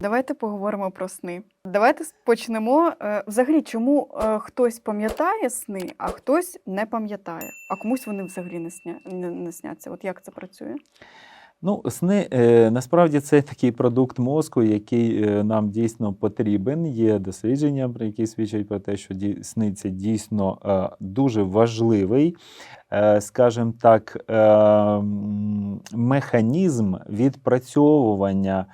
Давайте поговоримо про сни. Давайте почнемо. е, Взагалі, чому е, хтось пам'ятає сни, а хтось не пам'ятає, а комусь вони взагалі не, сня... не, сняться. От як це працює? Ну, сни е, насправді це такий продукт мозку, який нам дійсно потрібен. Є дослідження, які свідчать про те, що сни дійсно дуже важливий, скажімо так, е, механізм відпрацьовування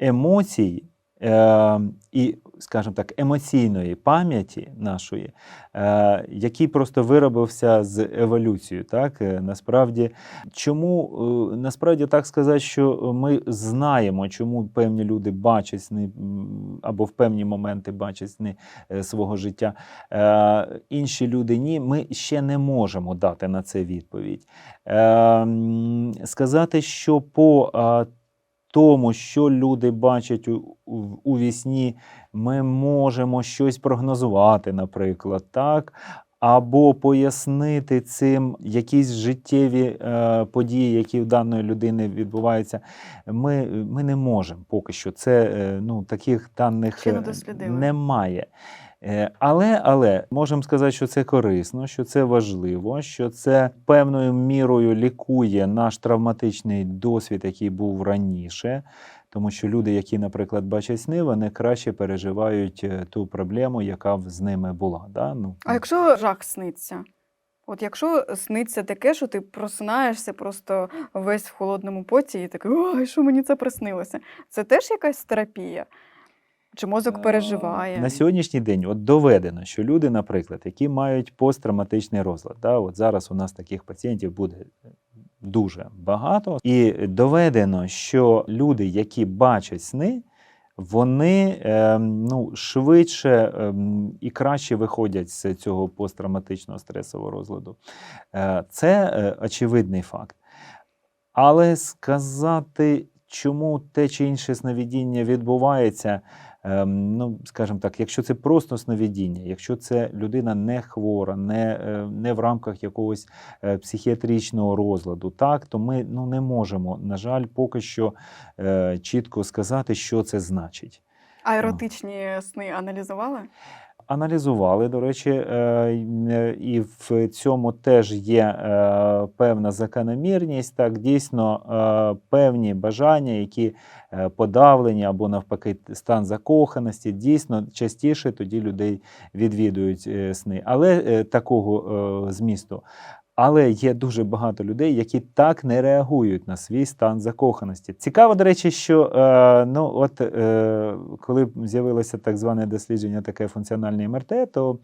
емоцій. Е, і, скажімо так, емоційної пам'яті нашої, е, який просто виробився з еволюцією. Так? Е, Насправді, чому е, насправді так сказати, що ми знаємо, чому певні люди бачать сни або в певні моменти бачать сни е, свого життя, е, інші люди ні, ми ще не можемо дати на це відповідь. Е, Сказати, що по тому, що люди бачать у, у, у вісні, ми можемо щось прогнозувати, наприклад, так. Або пояснити цим якісь життєві е, події, які в даної людини відбуваються, ми, ми не можемо поки що. Це е, ну, таких даних не е, немає. Е, Але, але можемо сказати, що це корисно, що це важливо, що це певною мірою лікує наш травматичний досвід, який був раніше. Тому що люди, які, наприклад, бачать сни, вони краще переживають е, ту проблему, яка в- з ними була. Да? Ну, А якщо жах сниться? От якщо сниться таке, що ти просинаєшся просто весь в холодному поті і такий, ой, що мені це приснилося? Це теж якась терапія? Чи мозок переживає? На сьогоднішній день от доведено, що люди, наприклад, які мають посттравматичний розлад, да, от зараз у нас таких пацієнтів буде дуже багато, і доведено, що люди, які бачать сни, вони ем, ну, швидше ем, і краще виходять з цього посттравматичного стресового розладу. Е, це е, очевидний факт. Але сказати, чому те чи інше сновидіння відбувається, ну, скажімо так, якщо це просто сновидіння, якщо це людина не хвора, не, е, не в рамках якогось е, психіатричного розладу, так, то ми ну, не можемо, на жаль, поки що е, чітко сказати, що це значить. А еротичні сни аналізували? Аналізували, до речі, е, е, і в цьому теж є е, певна закономірність. Так, дійсно, певні бажання, які подавлені або навпаки стан закоханості, дійсно частіше тоді людей відвідують сни. Але такого змісту. Але є дуже багато людей, які так не реагують на свій стан закоханості. Цікаво, до речі, що е, ну, от, е, коли з'явилося так зване дослідження, таке функціональне МРТ, то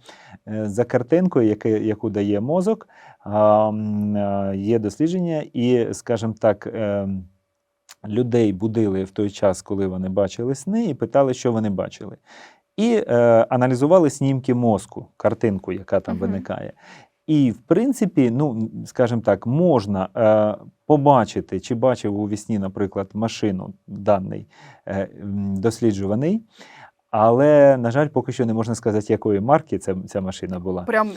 е, за картинкою, яке, яку дає мозок, м, е, є дослідження, і, скажімо так, е, людей будили в той час, коли вони бачили сни, і питали, що вони бачили. І е, аналізували снімки мозку, картинку, яка там Мгм. виникає. І, в принципі, ну, скажімо так, можна е, побачити, чи бачив у вісні, наприклад, машину даний е, досліджуваний, але, на жаль, поки що не можна сказати, якої марки ця, ця машина була. Прям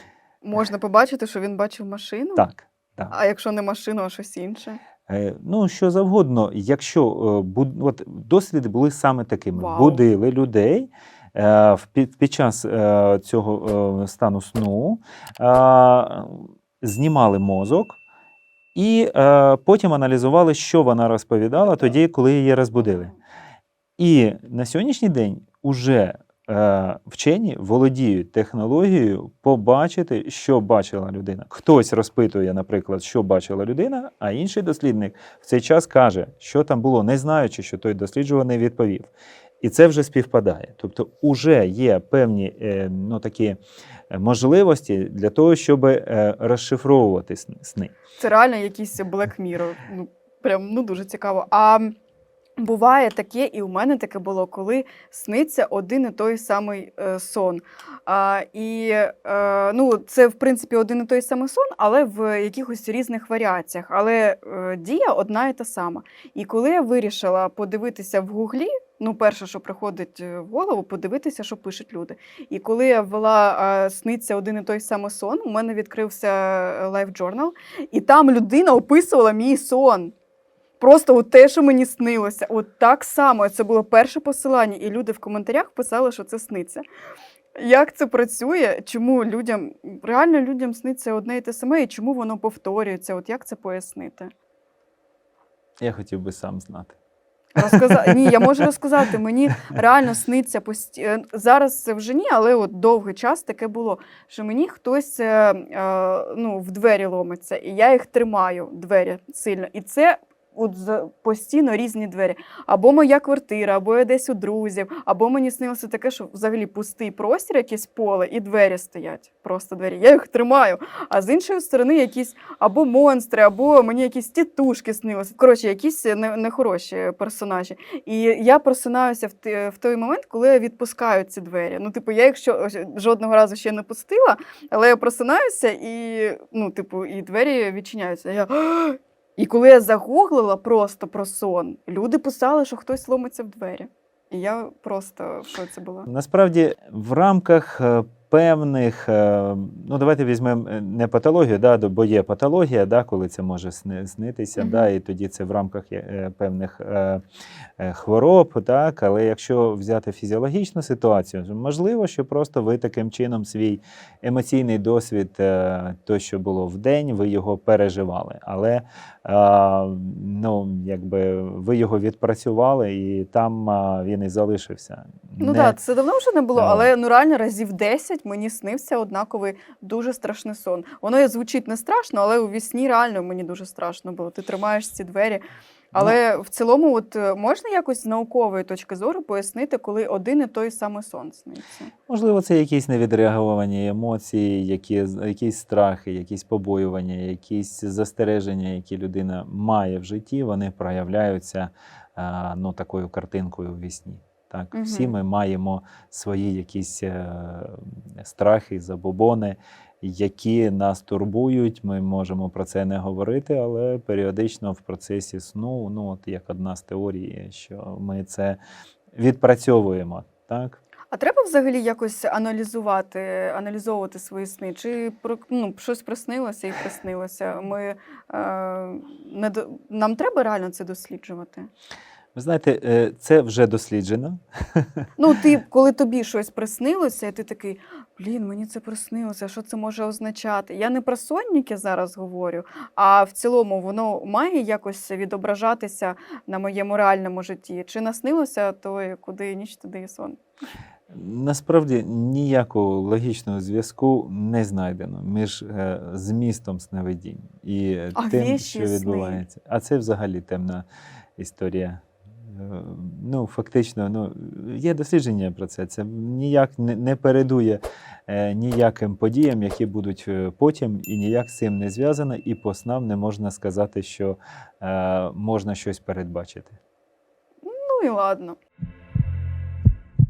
можна побачити, що він бачив машину? Так. так. А якщо не машину, а щось інше? Е, Ну, що завгодно, якщо е, буд- от, досліди були саме такими: Вау. будили людей під, під час е, цього е, стану сну, е, знімали мозок. І е, потім аналізували, що вона розповідала тоді, коли її розбудили. І на сьогоднішній день уже е, вчені володіють технологією побачити, що бачила людина. Хтось розпитує, наприклад, що бачила людина, а інший дослідник в цей час каже, що там було, не знаючи, що той досліджуваний відповів. І це вже співпадає. Тобто, уже є певні е, ну, такі е, можливості для того, щоб е, розшифровувати сни-. Це реально якийсь Black Mirror. Ну, прям ну, дуже цікаво. А буває таке, і у мене таке було, коли сниться один і той самий сон. А, і е, ну, це, в принципі, один і той самий сон, але в якихось різних варіаціях. Але е, дія одна і та сама. І коли я вирішила подивитися в гуглі, ну, перше, що приходить е, в голову, подивитися, що пишуть люди. І коли я ввела сниться один і той самий сон, у мене відкрився е, Life Journal, і там людина описувала мій сон. Просто от те, що мені снилося, от так само. Це було перше посилання, і люди в коментарях писали, що це сниться. Як це працює? Чому людям реально людям сниться одне і те саме, і чому воно повторюється? От як це пояснити? Я хотів би сам знати. Розказа... Ні, я можу розказати. Мені реально сниться пості... е, зараз це вже ні, але от довгий час таке було, що мені хтось е, е, ну, в двері ломиться, і я їх тримаю, двері сильно. І це от постійно різні двері. Або моя квартира, або я десь у друзів, або мені снилося таке, що взагалі пустий простір, якесь поле, і двері стоять. Просто двері. Я їх тримаю. А з іншої сторони, якісь або монстри, або мені якісь тітушки снилися. Коротше, якісь не- нехороші персонажі. І я просинаюся в, той момент, коли я відпускаю ці двері. Ну, типу, я їх що, жодного разу ще не пустила, але я просинаюся і, ну, типу, і двері відчиняються. Я... І коли я загуглила просто про сон, люди писали, що хтось ломиться в двері. І я просто що це була. Насправді, в рамках е, певних, е, ну давайте візьмемо е, не патологію, да, бо є патологія, да, коли це може сни- снитися, Мгм. да, і тоді це в рамках е, певних хвороб, так, але якщо взяти фізіологічну ситуацію, можливо, що просто ви таким чином свій емоційний досвід, то, що було в день, ви його переживали. Але ну, якби ви його відпрацювали, і там він і залишився. Ну Не- так, це давно вже не було, але ну реально разів 10 мені снився однаковий дуже страшний сон. Воно звучить не страшно, але у вісні реально мені дуже страшно було. Ти тримаєш ці двері. Але в цілому, от е, можна якось з наукової точки зору пояснити, коли один і той самий сон сниться. Можливо, це якісь невідреаговані емоції, які, якісь страхи, якісь побоювання, якісь застереження, які людина має в житті, вони проявляються ну, такою картинкою в вісні. Так, всі ми маємо свої якісь е, страхи, забобони, які нас турбують. Ми можемо про це не говорити, але періодично в процесі сну, ну от як одна з теорій, що ми це відпрацьовуємо. Так? А треба взагалі якось аналізувати, аналізовувати свої сни? Чи ну, щось приснилося і приснилося? Ми, е, не до... Нам треба реально це досліджувати? Ви знаєте, е, це вже досліджено. Ну, ти, коли тобі щось приснилося, і ти такий, блін, мені це приснилося, що це може означати? Я не про сонніки зараз говорю, а в цілому воно має якось відображатися на моєму реальному житті. Чи наснилося, то куди ніч, туди і сон. Насправді ніякого логічного зв'язку не знайдено між е, змістом сновидінь і А тим, що сни? відбувається. А це взагалі темна історія. Ну, фактично, ну, є дослідження про це. Це ніяк не, не передує е, ніяким подіям, які будуть е, потім, і ніяк з цим не зв'язано, і по снам не можна сказати, що е, можна щось передбачити. Ну і ладно.